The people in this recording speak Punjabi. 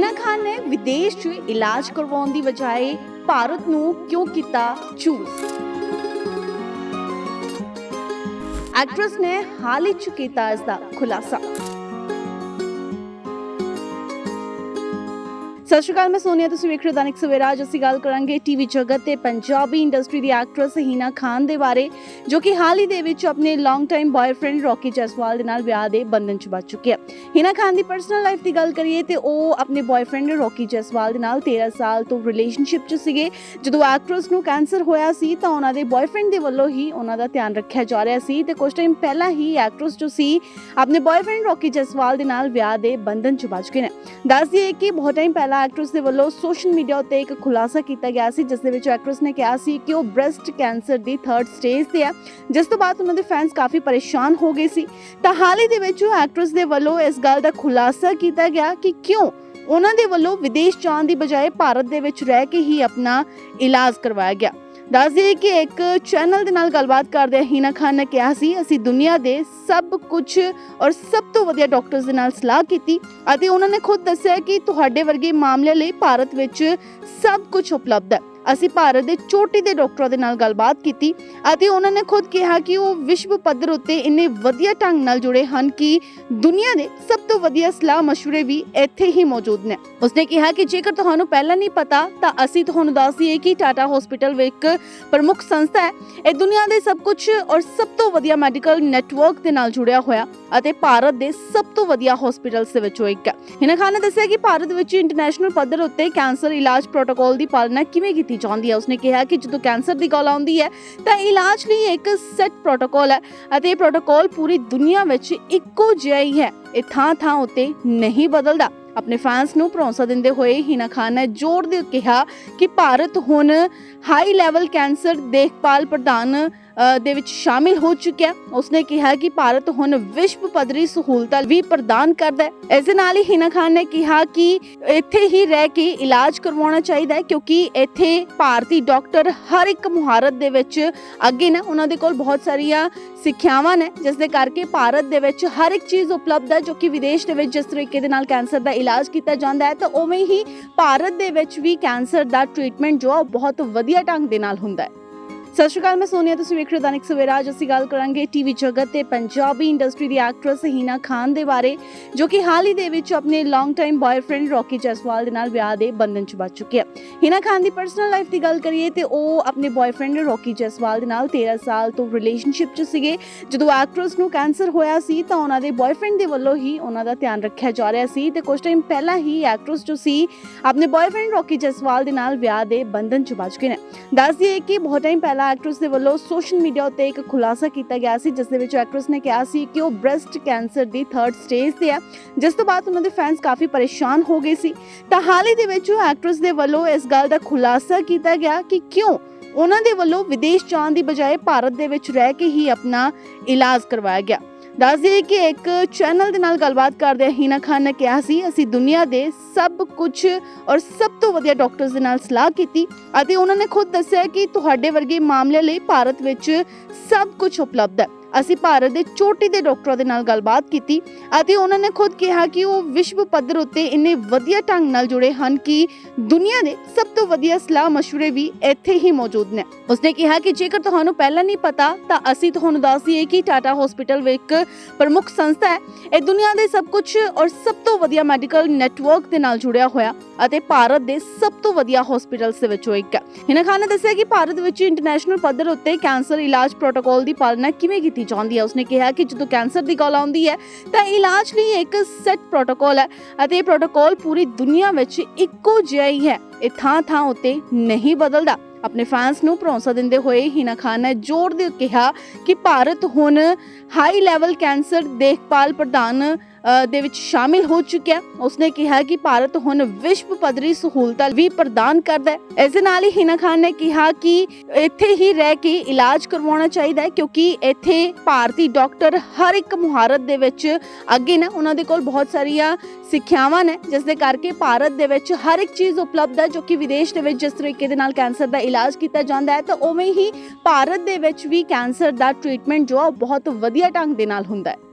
ਹਿਨਾ ਖਾਨ ਨੇ ਵਿਦੇਸ਼ 'ਚ ਇਲਾਜ ਕਰਵਾਉਣ ਦੀ ਬਜਾਏ ਭਾਰਤ ਨੂੰ ਕਿਉਂ ਕੀਤਾ ਚੂਜ਼ ਐਕਟਰੈਸ ਨੇ ਹਾਲ ਹੀ 'ਚ ਕੀਤਾ ਇਸ ਦਾ ਖੁਲਾਸਾ। ਸਤਿ ਸ਼੍ਰੀ ਅਕਾਲ, ਮੈਂ ਸੋਨੀਆ, ਤੁਸੀਂ ਵੇਖ ਰਹੇ ਹੋ ਦੈਨਿਕ ਸਵੇਰਾ। ਅੱਜ ਅਸੀਂ ਗੱਲ ਕਰਾਂਗੇ ਟੀਵੀ ਜਗਤ ਤੇ ਪੰਜਾਬੀ ਇੰਡਸਟਰੀ ਦੀ ਐਕਟਰੈਸ ਹੀਨਾ ਖਾਨ ਦੇ ਬਾਰੇ, ਜੋ ਕਿ ਹਾਲ ਹੀ ਦੇ ਵਿੱਚ ਆਪਣੇ long time boyfriend Rocky Jaiswal ਦੇ ਨਾਲ ਵਿਆਹ ਦੇ ਬੰਧਨ 'ਚ ਬੱਝ ਚੁੱਕੀ ਹੈ ਹੀਨਾ ਖਾਨ ਦੀ ਪਰਸਨਲ ਲਾਈਫ ਦੀ ਗੱਲ ਕਰੀਏ ਤੇ ਉਹ ਆਪਣੇ ਬॉयਫ੍ਰੈਂਡ ਰੌਕੀ ਜੈਸਵਾਲ ਦੇ ਨਾਲ 13 ਸਾਲ ਤੋਂ ਰਿਲੇਸ਼ਨਸ਼ਿਪ 'ਚ ਸੀਗੇ। ਜਦੋਂ ਐਕਟਰੈਸ ਨੂੰ ਕੈਂਸਰ ਹੋਇਆ ਸੀ, ਤਾਂ ਉਹਨਾਂ ਦੇ ਬॉयਫ੍ਰੈਂਡ ਦੇ ਵੱਲੋਂ ਹੀ ਉਹਨਾਂ ਦਾ ਧਿਆਨ ਰੱਖਿਆ ਜਾ ਰਿਹਾ ਸੀ ਤੇ ਕੁਝ ਟਾਈਮ ਪਹਿਲਾਂ ਹੀ ਐਕਟਰੈਸ ਜੋ ਸੀ, ਆਪਣੇ ਬॉयਫ੍ਰੈਂਡ ਰੌਕੀ ਜੈਸਵਾਲ ਦੇ ਨਾਲ ਵਿਆਹ ਦੇ ਬੰਧਨ 'ਚ ਬੱਝ ਚੁੱਕੇ ਨੇ। ਦੱਸ ਦਈਏ ਕਿ ਬਹੁਤ ਟਾਈਮ ਪਹਿਲਾਂ ਐਕਟਰੈਸ ਦੇ ਵੱਲੋਂ ਸੋਸ਼ਲ ਮੀਡੀਆ ਉੱਤੇ ਇੱਕ ਖੁਲਾਸਾ ਕੀਤਾ ਗਿਆ ਸੀ, ਜਿਸ ਦੇ ਵਿੱਚ ਐਕਟਰੈਸ ਨੇ ਕਿਹਾ ਸੀ ਕਿ ਉਹ ਬ੍ਰੈਸਟ ਕੈਂਸਰ ਦੀ 3rd ਸਟੇਜ ਤੇ ਹੈ ਜਿਸ ਤੋਂ ਬਾਅਦ ਉਹਨਾਂ ਦੇ ਫੈਨਸ ਕਾਫੀ ਪਰੇਸ਼ਾਨ ਹੋ ਗਏ ਸੀ। ਤਾਂ ਹਾਲ ਹੀ ਦੇ ਵਿੱਚ ਐਕਟਰਸ ਦੇ ਵੱਲੋਂ ਇਸ ਗੱਲ ਦਾ ਖੁਲਾਸਾ ਕੀਤਾ ਗਿਆ ਕਿ ਕਿਉਂ ਉਹਨਾਂ ਦੇ ਵੱਲੋਂ ਵਿਦੇਸ਼ ਜਾਣ ਦੀ ਬਜਾਏ ਭਾਰਤ ਦੇ ਵਿੱਚ ਰਹਿ ਕੇ ਹੀ ਆਪਣਾ ਇਲਾਜ ਕਰਵਾਇਆ ਗਿਆ। ਦੱਸ ਦਈਏ ਕਿ ਇੱਕ ਚੈਨਲ ਦੇ ਨਾਲ ਗੱਲਬਾਤ ਕਰਦੇ ਹੀਨਾ ਖਾਨ ਨੇ ਕਿਹਾ ਸੀ, ਅਸੀਂ ਦੁਨੀਆ ਦੇ ਸਭ ਕੁਝ ਔਰ ਸਭ ਤੋਂ ਵਧੀਆ ਡਾਕਟਰਸ ਦੇ ਨਾਲ ਸਲਾਹ ਕੀਤੀ ਅਤੇ ਉਹਨਾਂ ਨੇ ਖੁਦ ਦੱਸਿਆ ਕਿ ਤੁਹਾਡੇ ਵਰਗੇ ਮਾਮਲੇ ਲਈ ਭਾਰਤ ਵਿੱਚ ਸਭ ਕੁਝ ਉਪਲਬਧ ਹੈ। ਅਸੀਂ ਭਾਰਤ ਦੇ ਚੋਟੀ ਦੇ ਡਾਕਟਰਾਂ ਦੇ ਨਾਲ ਗੱਲਬਾਤ ਕੀਤੀ ਅਤੇ ਉਹਨਾਂ ਨੇ ਖੁਦ ਕਿਹਾ ਕਿ ਉਹ ਵਿਸ਼ਵ ਪੱਧਰ ਉੱਤੇ ਇੰਨੇ ਵਧੀਆ ਢੰਗ ਨਾਲ ਜੁੜੇ ਹਨ ਕਿ ਦੁਨੀਆ ਦੇ ਸਭ ਤੋਂ ਵਧੀਆ ਸਲਾਹ مشਵਰੇ ਵੀ ਇੱਥੇ ਹੀ ਮੌਜੂਦ ਨੇ। ਉਸਨੇ ਕਿਹਾ ਕਿ ਜੇਕਰ ਤੁਹਾਨੂੰ ਪਹਿਲਾਂ ਨਹੀਂ ਪਤਾ, ਤਾਂ ਅਸੀਂ ਤੁਹਾਨੂੰ ਦੱਸ ਕਿ ਟਾਟਾ ਹਸਪੀਟਲ ਇੱਕ ਪ੍ਰਮੁੱਖ ਸੰਸਥਾ ਹੈ। ਇਹ ਦੁਨੀਆ ਦੇ ਸਭ ਕੁਝ ਔਰ ਸਭ ਤੋਂ ਵਧੀਆ ਮੈਡੀਕਲ ਨੈਟਵਰਕ ਦੇ ਨਾਲ ਜੁੜਿਆ ਹੋਇਆ ਅਤੇ ਭਾਰਤ ਦੇ ਸਭ ਤੋਂ ਵਧੀਆ ਹਸਪੀਟਲਸ ਦੇ ਵਿੱਚੋਂ ਇੱਕ ਹੈ। ਇਹਨਾਂ ਖਾਨ ਨੇ ਦੱਸਿਆ ਕਿ ਭਾਰਤ ਵਿੱਚ ਇੰਟਰਨੈਸ਼ਨਲ ਪੱਧਰ ਉੱਤੇ ਕੈਂਸਰ ਇਲਾਜ ਪ੍ਰੋਟੋਕਾਲ ਦੀ ਪਾਲਣਾ ਕਿਵੇਂ ਕੀਤੀ ਜਾਂਦੀ ਹੈ। ਉਸਨੇ ਕਿਹਾ ਕਿ ਜਦੋਂ ਕੈਂਸਰ ਦੀ ਗੱਲ ਆਉਂਦੀ ਹੈ, ਤਾਂ ਇਲਾਜ ਲਈ ਇੱਕ ਸੈਟ ਪ੍ਰੋਟੋਕਾਲ ਹੈ ਅਤੇ ਇਹ ਪ੍ਰੋਟੋਕਾਲ ਪੂਰੀ ਦੁਨੀਆ ਵਿੱਚ ਇੱਕੋ ਜਿਹਾ ਹੀ ਹੈ। ਇਹ ਥਾਂ ਥਾਂ ਉੱਤੇ ਨਹੀਂ ਬਦਲਦਾ। ਆਪਣੇ ਫੈਨਸ ਨੂੰ ਭਰੋਸਾ ਦਿੰਦੇ ਹੋਏ ਹਿਨਾ ਖਾਨ ਨੇ ਜ਼ੋਰ ਦੇ ਕਿਹਾ ਕਿ ਭਾਰਤ ਹੁਣ ਹਾਈ ਲੈਵਲ ਕੈਂਸਰ ਦੇਖਭਾਲ ਪ੍ਰਦਾਨ ਦੇ ਵਿੱਚ ਸ਼ਾਮਿਲ ਹੋ ਚੁੱਕਿਆ। ਉਸਨੇ ਕਿਹਾ ਕਿ ਭਾਰਤ ਹੁਣ ਵਿਸ਼ਵ ਪੱਧਰੀ ਸਹੂਲਤਾਂ ਵੀ ਪ੍ਰਦਾਨ ਕਰਦਾ ਹੈ। ਇਸ ਦੇ ਨਾਲ ਹੀ ਹਿਨਾ ਖਾਨ ਨੇ ਕਿਹਾ ਕਿ ਇੱਥੇ ਹੀ ਰਹਿ ਕੇ ਇਲਾਜ ਕਰਵਾਉਣਾ ਚਾਹੀਦਾ ਹੈ, ਕਿਉਂਕਿ ਇੱਥੇ ਭਾਰਤੀ ਡਾਕਟਰ ਹਰ ਇੱਕ ਮੁਹਾਰਤ ਦੇ ਵਿੱਚ ਅੱਗੇ ਨੇ। ਉਹਨਾਂ ਦੇ ਕੋਲ ਬਹੁਤ ਸਾਰੀਆਂ ਸਿੱਖਿਆਵਾਂ ਨੇ, ਜਿਸ ਦੇ ਕਰਕੇ ਭਾਰਤ ਦੇ ਵਿੱਚ ਹਰ ਇੱਕ ਚੀਜ਼ ਉਪਲਬਧ ਹੈ, ਜੋ ਕਿ ਵਿਦੇਸ਼ ਦੇ ਵਿੱਚ ਜਿਸ ਤਰੀਕੇ ਦੇ ਨਾਲ ਕੈਂਸਰ ਦਾ ਇਲਾਜ ਕੀਤਾ ਜਾਂਦਾ ਹੈ, ਤਾਂ ਉਵੇਂ ਹੀ ਭਾਰਤ ਦੇ ਵਿੱਚ ਵੀ ਕੈਂਸਰ ਦਾ ਟ੍ਰੀਟਮੈਂਟ ਜੋ ਆ, ਉਹ ਬਹੁਤ ਵਧੀਆ ਢੰਗ ਦੇ ਨਾਲ ਹੁੰਦਾ ਹੈ। ਸਤਿ ਸ਼੍ਰੀ ਅਕਾਲ, ਮੈਂ ਸੋਨੀਆ, ਤੁਸੀਂ ਵੇਖ ਰਹੇ ਹੋ ਦੈਨਿਕ ਸਵੇਰਾ। ਅੱਜ ਅਸੀਂ ਗੱਲ ਕਰਾਂਗੇ ਟੀਵੀ ਜਗਤ ਤੇ ਪੰਜਾਬੀ ਇੰਡਸਟਰੀ ਦੀ ਐਕਟਰੈਸ ਹੀਨਾ ਖਾਨ ਦੇ ਬਾਰੇ, ਜੋ ਕਿ ਹਾਲ ਹੀ ਦੇ ਵਿੱਚ ਆਪਣੇ long time boyfriend Rocky Jaiswal ਦੇ ਨਾਲ ਵਿਆਹ ਦੇ ਬੰਧਨ 'ਚ ਬੱਝ ਚੁੱਕੀ ਹੈ ਹੀਨਾ ਖਾਨ ਦੀ ਪਰਸਨਲ ਲਾਈਫ ਦੀ ਗੱਲ ਕਰੀਏ ਤੇ ਉਹ ਆਪਣੇ ਬॉयਫ੍ਰੈਂਡ ਰੌਕੀ ਜੈਸਵਾਲ ਦੇ ਨਾਲ 13 ਸਾਲ ਤੋਂ ਰਿਲੇਸ਼ਨਸ਼ਿਪ 'ਚ ਸੀਗੇ। ਜਦੋਂ ਐਕਟਰਸ ਨੂੰ ਕੈਂਸਰ ਹੋਇਆ ਸੀ, ਤਾਂ ਉਹਨਾਂ ਦੇ ਬॉयਫ੍ਰੈਂਡ ਦੇ ਵੱਲੋਂ ਹੀ ਉਹਨਾਂ ਦਾ ਧਿਆਨ ਰੱਖਿਆ ਜਾ ਰਿਹਾ ਸੀ ਤੇ ਕੁਝ ਟਾਈਮ ਪਹਿਲਾਂ ਹੀ ਐਕਟਰਸ ਜੋ ਸੀ, ਆਪਣੇ ਬॉयਫ੍ਰੈਂਡ ਰੌਕੀ ਜੈਸਵਾਲ ਦੇ ਨਾਲ ਵਿਆਹ ਦੇ ਬੰਧਨ 'ਚ ਬੱਝ ਚੁੱਕੇ ਨੇ। ਦੱਸ ਦਈਏ ਕਿ ਬਹੁਤ ਟਾਈਮ ਪਹਿਲਾਂ ਐਕਟਰੈਸ ਦੇ ਵੱਲੋਂ ਸੋਸ਼ਲ ਮੀਡੀਆ ਉੱਤੇ ਇੱਕ ਖੁਲਾਸਾ ਕੀਤਾ ਗਿਆ ਸੀ, ਜਿਸ ਦੇ ਵਿੱਚ ਐਕਟਰੈਸ ਨੇ ਕਿਹਾ ਸੀ ਕਿ ਉਹ ਬ੍ਰੈਸਟ ਕੈਂਸਰ ਦੀ 3rd ਸਟੇਜ ਤੇ ਹੈ, ਜਿਸ ਤੋਂ ਬਾਅਦ ਉਹਨਾਂ ਦੇ ਫੈਨਸ ਕਾਫੀ ਪਰੇਸ਼ਾਨ ਹੋ ਗਏ ਸੀ। ਤਾਂ ਹਾਲ ਹੀ ਦੇ ਵਿੱਚ ਐਕਟਰੈਸ ਦੇ ਵੱਲੋਂ ਇਸ ਗੱਲ ਦਾ ਖੁਲਾਸਾ ਕੀਤਾ ਗਿਆ ਕਿ ਕਿਉਂ ਉਹਨਾਂ ਦੇ ਵੱਲੋਂ ਵਿਦੇਸ਼ ਜਾਣ ਦੀ ਬਜਾਏ ਭਾਰਤ ਦੇ ਵਿੱਚ ਰਹਿ ਕੇ ਹੀ ਆਪਣਾ ਇਲਾਜ ਕਰਵਾਇਆ ਗਿਆ। ਦੱਸ ਦਈਏ ਕਿ ਇੱਕ ਚੈਨਲ ਦੇ ਨਾਲ ਗੱਲਬਾਤ ਕਰਦੇ ਹੀਨਾ ਖਾਨ ਨੇ ਕਿਹਾ ਸੀ, ਅਸੀਂ ਦੁਨੀਆ ਦੇ ਸਭ ਕੁਝ ਔਰ ਸਭ ਤੋਂ ਵਧੀਆ ਡਾਕਟਰਸ ਦੇ ਨਾਲ ਸਲਾਹ ਕੀਤੀ ਅਤੇ ਉਹਨਾਂ ਨੇ ਖੁਦ ਦੱਸਿਆ ਕਿ ਤੁਹਾਡੇ ਵਰਗੇ ਮਾਮਲੇ ਲਈ ਭਾਰਤ ਵਿੱਚ ਸਭ ਕੁਝ ਉਪਲਬਧ ਹੈ। ਅਸੀਂ ਭਾਰਤ ਦੇ ਚੋਟੀ ਦੇ ਡਾਕਟਰਾਂ ਦੇ ਨਾਲ ਗੱਲਬਾਤ ਕੀਤੀ ਅਤੇ ਉਹਨਾਂ ਨੇ ਖੁਦ ਕਿਹਾ ਕਿ ਉਹ ਵਿਸ਼ਵ ਪੱਧਰ ਉੱਤੇ ਇੰਨੇ ਵਧੀਆ ਢੰਗ ਨਾਲ ਜੁੜੇ ਹਨ ਕਿ ਦੁਨੀਆ ਦੇ ਸਭ ਤੋਂ ਵਧੀਆ ਸਲਾਹ مشਵਰੇ ਵੀ ਇੱਥੇ ਹੀ ਮੌਜੂਦ ਨੇ। ਉਸਨੇ ਕਿਹਾ ਕਿ ਜੇਕਰ ਤੁਹਾਨੂੰ ਪਹਿਲਾਂ ਨਹੀਂ ਪਤਾ, ਤਾਂ ਅਸੀਂ ਤੁਹਾਨੂੰ ਦੱਸ ਦਈਏ ਕਿ ਟਾਟਾ ਹਸਪੀਟਲ ਇੱਕ ਪ੍ਰਮੁੱਖ ਸੰਸਥਾ ਹੈ। ਇਹ ਦੁਨੀਆ ਦੇ ਸਭ ਕੁਝ ਔਰ ਸਭ ਤੋਂ ਵਧੀਆ ਮੈਡੀਕਲ ਨੈਟਵਰਕ ਦੇ ਨਾਲ ਜੁੜਿਆ ਹੋਇਆ ਅਤੇ ਭਾਰਤ ਦੇ ਸਭ ਤੋਂ ਵਧੀਆ ਹਸਪੀਟਲਸ ਦੇ ਵਿੱਚੋਂ ਇੱਕ ਹੈ। ਹਿਨਾ ਖਾਨ ਨੇ ਦੱਸਿਆ ਕਿ ਭਾਰਤ ਵਿੱਚ ਇੰਟਰਨੈਸ਼ਨਲ ਪੱਧਰ ਉੱਤੇ ਕੈਂਸਰ ਇਲਾਜ ਪ੍ਰੋਟੋਕਾਲ ਦੀ ਪਾਲਣਾ ਕਿਵੇਂ ਕੀਤੀ ਜਾਂਦੀ ਹੈ ਉਸਨੇ ਕਿਹਾ ਕਿ ਜਦੋਂ ਕੈਂਸਰ ਦੀ ਗੱਲ ਆਉਂਦੀ ਹੈ, ਤਾਂ ਇਲਾਜ ਲਈ ਇੱਕ ਸੈਟ ਪ੍ਰੋਟੋਕਾਲ ਹੈ ਅਤੇ ਇਹ ਪ੍ਰੋਟੋਕਾਲ ਪੂਰੀ ਦੁਨੀਆ ਵਿੱਚ ਇੱਕੋ ਜਿਹਾ ਹੀ ਹੈ। ਇਹ ਥਾਂ ਥਾਂ ਉੱਤੇ ਨਹੀਂ ਬਦਲਦਾ। ਆਪਣੇ ਫੈਨਸ ਨੂੰ ਭਰੋਸਾ ਦਿੰਦੇ ਹੋਏ ਹੀਨਾ ਖਾਨ ਨੇ ਜ਼ੋਰ ਦੇ ਕਿਹਾ ਕਿ ਭਾਰਤ ਹੁਣ ਹਾਈ ਲੈਵਲ ਕੈਂਸਰ ਦੇਖਭਾਲ ਪ੍ਰਦਾਨ ਦੇ ਵਿੱਚ ਸ਼ਾਮਿਲ ਹੋ ਚੁੱਕਿਆ। ਉਸਨੇ ਕਿਹਾ ਕਿ ਭਾਰਤ ਹੁਣ ਵਿਸ਼ਵ ਪੱਧਰੀ ਸਹੂਲਤਾਂ ਵੀ ਪ੍ਰਦਾਨ ਕਰਦਾ ਹੈ। ਇਸ ਦੇ ਨਾਲ ਹੀ ਹਿਨਾ ਖਾਨ ਨੇ ਕਿਹਾ ਕਿ ਇੱਥੇ ਹੀ ਰਹਿ ਕੇ ਇਲਾਜ ਕਰਵਾਉਣਾ ਚਾਹੀਦਾ ਹੈ, ਕਿਉਂਕਿ ਇੱਥੇ ਭਾਰਤੀ ਡਾਕਟਰ ਹਰ ਇੱਕ ਮੁਹਾਰਤ ਦੇ ਵਿੱਚ ਅੱਗੇ ਨੇ। ਉਹਨਾਂ ਦੇ ਕੋਲ ਬਹੁਤ ਸਾਰੀਆਂ ਸਿੱਖਿਆਵਾਂ ਨੇ, ਜਿਸ ਦੇ ਕਰਕੇ ਭਾਰਤ ਦੇ ਵਿੱਚ ਹਰ ਇੱਕ ਚੀਜ਼ ਉਪਲਬਧ ਹੈ, ਜੋ ਕਿ ਵਿਦੇਸ਼ ਦੇ ਵਿੱਚ ਜਿਸ ਤਰੀਕੇ ਦੇ ਨਾਲ ਕੈਂਸਰ ਦਾ ਇਲਾਜ ਕੀਤਾ ਜਾਂਦਾ ਹੈ, ਤਾਂ ਉਵੇਂ ਹੀ ਭਾਰਤ ਦੇ ਵਿੱਚ ਵੀ ਕੈਂਸਰ ਦਾ ਟ੍ਰੀਟਮੈਂਟ ਜੋ ਆ, ਉਹ ਬਹੁਤ ਵਧੀਆ ਢੰਗ ਦੇ ਨਾਲ ਹੁੰਦਾ ਹੈ।